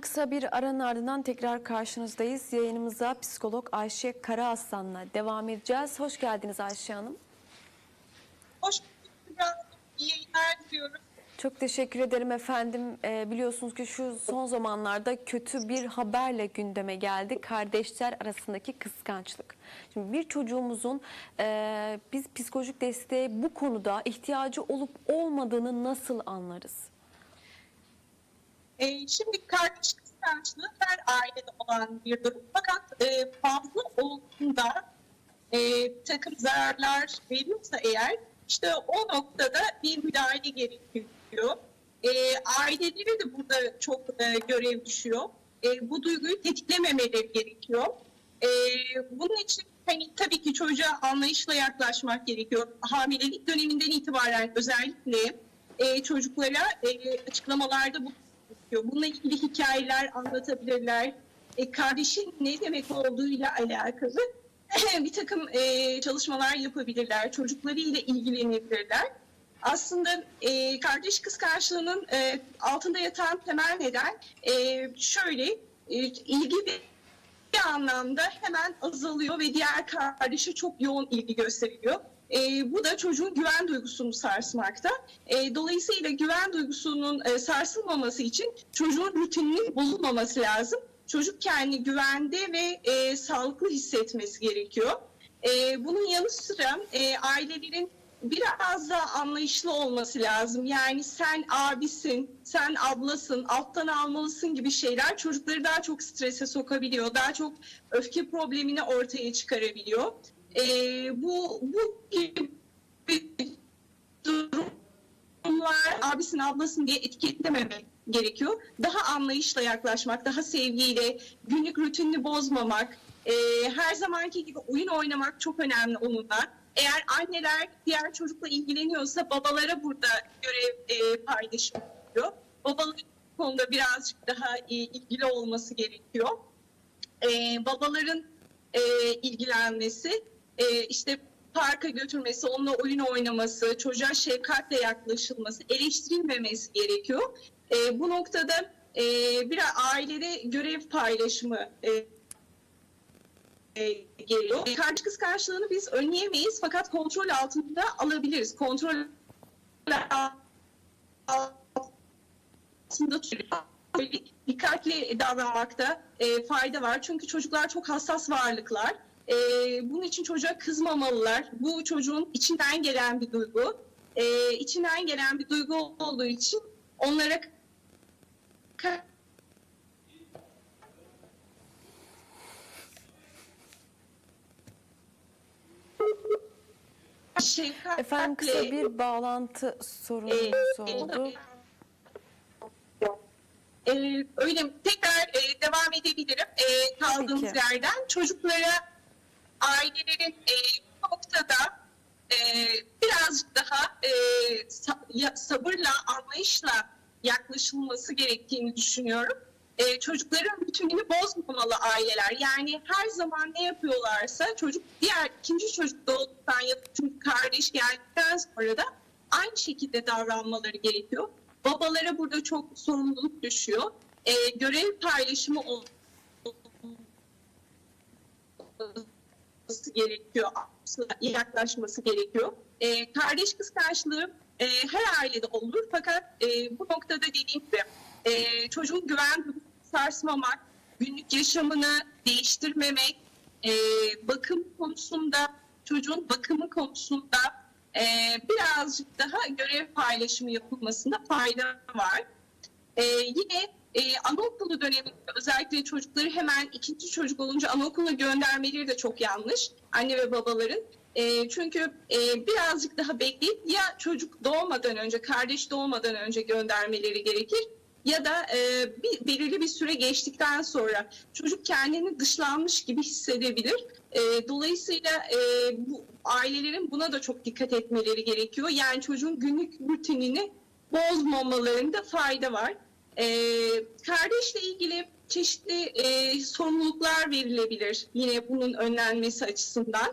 Efendim kısa bir aranın ardından tekrar karşınızdayız. Yayınımıza psikolog Ayşe Karaaslan'la devam edeceğiz. Hoş geldiniz Ayşe Hanım. Hoş bulduk. İyi yayınlar diliyorum. Çok teşekkür ederim efendim. Ee, biliyorsunuz ki şu son zamanlarda kötü bir haberle gündeme geldi. Kardeşler arasındaki kıskançlık. Şimdi bir çocuğumuzun e, biz psikolojik desteğe bu konuda ihtiyacı olup olmadığını nasıl anlarız? Ee, şimdi kardeş kıskançlığı her ailede olan bir durum. Fakat e, fazla olduğunda e, takım zararlar veriyorsa eğer işte o noktada bir müdahale gerekiyor. E, ailelere de burada çok e, görev düşüyor. E, bu duyguyu tetiklememeleri gerekiyor. E, bunun için hani tabii ki çocuğa anlayışla yaklaşmak gerekiyor. Hamilelik döneminden itibaren özellikle e, çocuklara e, açıklamalarda bu gerekiyor. Bununla ilgili hikayeler anlatabilirler. E, kardeşin ne demek olduğuyla alakalı bir takım e, çalışmalar yapabilirler. Çocuklarıyla ilgilenebilirler. Aslında e, kardeş kıskançlığının e, altında yatan temel neden e, şöyle e, ilgi bir, anlamda hemen azalıyor ve diğer kardeşe çok yoğun ilgi gösteriyor. E, bu da çocuğun güven duygusunu sarsmakta. E, dolayısıyla güven duygusunun e, sarsılmaması için çocuğun rutininin bozulmaması lazım. Çocuk kendini güvende ve e, sağlıklı hissetmesi gerekiyor. E, bunun yanı sıra e, ailelerin biraz daha anlayışlı olması lazım. Yani sen abisin, sen ablasın, alttan almalısın gibi şeyler çocukları daha çok strese sokabiliyor. Daha çok öfke problemini ortaya çıkarabiliyor. E, bu bu gibi durumlar abisin ablasın diye etiketlememek gerekiyor. Daha anlayışla yaklaşmak, daha sevgiyle, günlük rutinini bozmamak, e, her zamanki gibi oyun oynamak çok önemli onunla. Eğer anneler diğer çocukla ilgileniyorsa babalara burada görev e, paylaşımı yapıyor. Babaların konuda birazcık daha e, ilgili olması gerekiyor. E, babaların e, ilgilenmesi, e, işte parka götürmesi, onunla oyun oynaması, çocuğa şefkatle yaklaşılması, eleştirilmemesi gerekiyor. E, bu noktada e, bir ailede görev paylaşımı e, e, geliyor. E, kardeş kıskançlığını biz önleyemeyiz fakat kontrol altında alabiliriz. Kontrol altında dikkatli davranmakta e, fayda var. Çünkü çocuklar çok hassas varlıklar. E, bunun için çocuğa kızmamalılar. Bu çocuğun içinden gelen bir duygu. E, içinden gelen bir duygu olduğu için onlara ka- şefkatle Efendim kısa bir bağlantı sorunumuz oldu. Ee, öyle mi? tekrar e, devam edebilirim e, kaldığımız yerden. Çocuklara ailelerin e, bu noktada e, birazcık daha e, sabırla, anlayışla yaklaşılması gerektiğini düşünüyorum. E, çocukların bütününü bozmamalı aileler. Yani her zaman ne yapıyorlarsa çocuk diğer ikinci çocuk doğduktan ya da çocuk kardeş geldikten sonra da aynı şekilde davranmaları gerekiyor. Babalara burada çok sorumluluk düşüyor. E, görev paylaşımı ol- olması gerekiyor, yaklaşması gerekiyor. E, kardeş kıskançlığı e, her ailede olur fakat e, bu noktada dediğim gibi e, çocuğun güven sarsmamak, günlük yaşamını değiştirmemek, e, bakım konusunda, çocuğun bakımı konusunda e, birazcık daha görev paylaşımı yapılmasında fayda var. Ee, yine e, anaokulu döneminde özellikle çocukları hemen ikinci çocuk olunca anaokuluna göndermeleri de çok yanlış anne ve babaların. E, çünkü e, birazcık daha bekleyip ya çocuk doğmadan önce, kardeş doğmadan önce göndermeleri gerekir ya da e, bir, belirli bir süre geçtikten sonra çocuk kendini dışlanmış gibi hissedebilir. E, dolayısıyla e, bu ailelerin buna da çok dikkat etmeleri gerekiyor. Yani çocuğun günlük rutinini bozmamalarında fayda var. Ee, kardeşle ilgili çeşitli e, sorumluluklar verilebilir yine bunun önlenmesi açısından.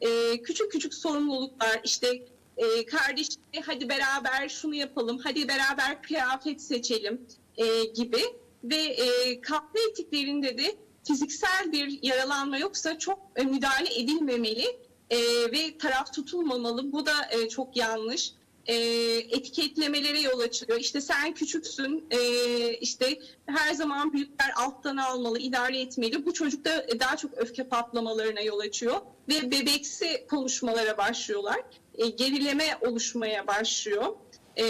Ee, küçük küçük sorumluluklar işte e, kardeşle hadi beraber şunu yapalım, hadi beraber kıyafet seçelim e, gibi ve e, kahve etiklerinde de fiziksel bir yaralanma yoksa çok e, müdahale edilmemeli e, ve taraf tutulmamalı. Bu da e, çok yanlış. E, etiketlemelere yol açıyor. İşte sen küçüksün, e, işte her zaman büyükler alttan almalı, idare etmeli. Bu çocukta daha çok öfke patlamalarına yol açıyor ve bebeksi konuşmalara başlıyorlar. E, gerileme oluşmaya başlıyor. E,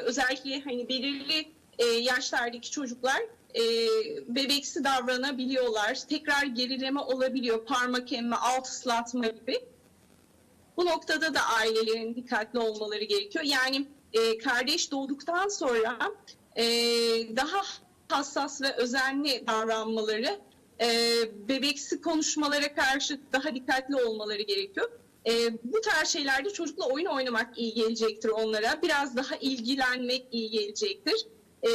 özellikle hani belirli e, yaşlardaki çocuklar e, bebeksi davranabiliyorlar. Tekrar gerileme olabiliyor, parmak emme, alt ıslatma gibi. Bu noktada da ailelerin dikkatli olmaları gerekiyor. Yani e, kardeş doğduktan sonra e, daha hassas ve özenli davranmaları, e, bebeksi konuşmalara karşı daha dikkatli olmaları gerekiyor. E, bu tarz şeylerde çocukla oyun oynamak iyi gelecektir onlara. Biraz daha ilgilenmek iyi gelecektir. E,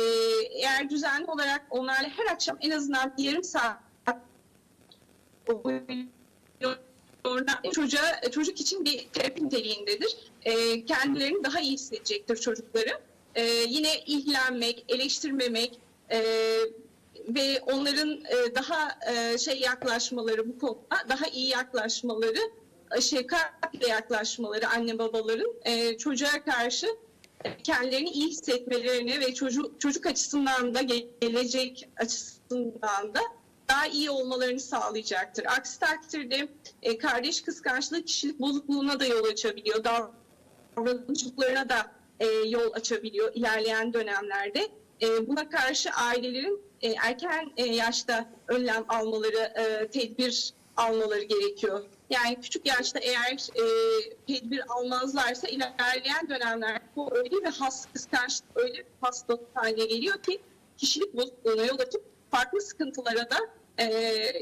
eğer düzenli olarak onlarla her akşam en azından bir yarım saat Orada çocuğa, çocuk için bir terapi niteliğindedir. Ee, kendilerini daha iyi hissedecektir çocukları. Ee, yine ilgilenmek, eleştirmemek e, ve onların e, daha e, şey yaklaşmaları bu konuda daha iyi yaklaşmaları, e, şefkatle yaklaşmaları anne babaların e, çocuğa karşı kendilerini iyi hissetmelerine ve çocuk çocuk açısından da gelecek açısından da daha iyi olmalarını sağlayacaktır. Aksi takdirde e, kardeş kıskançlığı kişilik bozukluğuna da yol açabiliyor. Davranışlarına da e, yol açabiliyor ilerleyen dönemlerde. E, buna karşı ailelerin e, erken e, yaşta önlem almaları, e, tedbir almaları gerekiyor. Yani küçük yaşta eğer e, tedbir almazlarsa ilerleyen dönemler bu öyle bir has kıskançlık, öyle bir hastalık haline geliyor ki kişilik bozukluğuna yol açıp farklı sıkıntılara da e,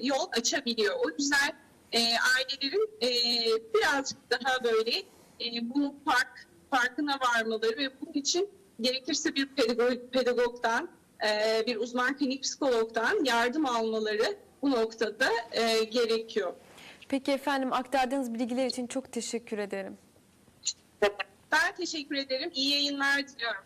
yol açabiliyor. O yüzden e, ailelerin e, birazcık daha böyle e, bunu fark farkına varmaları ve bunun için gerekirse bir pedagog, pedagogdan, e, bir uzman klinik psikologdan yardım almaları bu noktada e, gerekiyor. Peki efendim aktardığınız bilgiler için çok teşekkür ederim. Ben teşekkür ederim. İyi yayınlar diliyorum.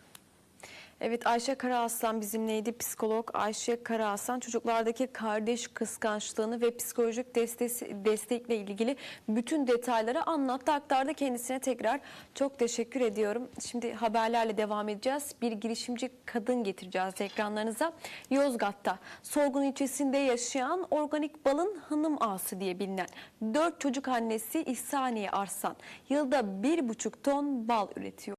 Evet Ayşe Karaaslan bizimleydi. Psikolog Ayşe Karaaslan çocuklardaki kardeş kıskançlığını ve psikolojik destesi, destekle ilgili bütün detayları anlattı, aktardı kendisine tekrar çok teşekkür ediyorum. Şimdi haberlerle devam edeceğiz. Bir girişimci kadın getireceğiz ekranlarınıza. Yozgat'ta Sorgun ilçesinde yaşayan organik balın hanım ağası diye bilinen dört çocuk annesi İhsaniye Arslan yılda bir buçuk ton bal üretiyor.